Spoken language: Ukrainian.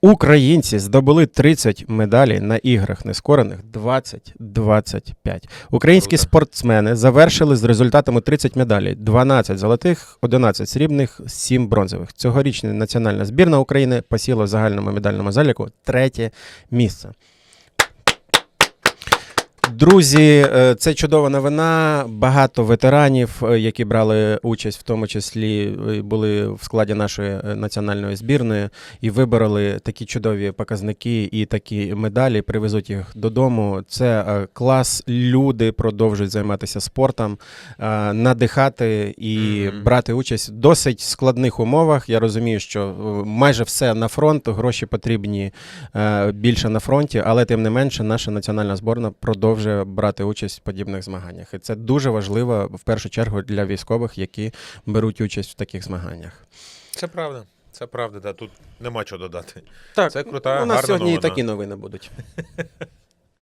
Українці здобули 30 медалей на іграх нескорених 20-25. Українські Круто. спортсмени завершили з результатами 30 медалей: 12 золотих, 11 срібних, 7 бронзових. Цьогорічна національна збірна України посіла в загальному медальному заліку третє місце. Друзі, е, це чудова новина. Багато ветеранів, е, які брали участь, в тому числі е, були в складі нашої національної збірної, і вибороли такі чудові показники і такі медалі, привезуть їх додому. Це клас. Люди продовжують займатися спортом, надихати і брати участь в досить складних умовах. Я розумію, що майже все на фронт, гроші потрібні більше на фронті, але тим не менше, наша національна зборна продовжує брати участь в подібних змаганнях. І це дуже важливо в першу чергу для військових, які беруть участь в таких змаганнях. Це правда. Це правда, да. тут нема чого додати. Так, Це крута, у нас гарна сьогодні і такі новини будуть.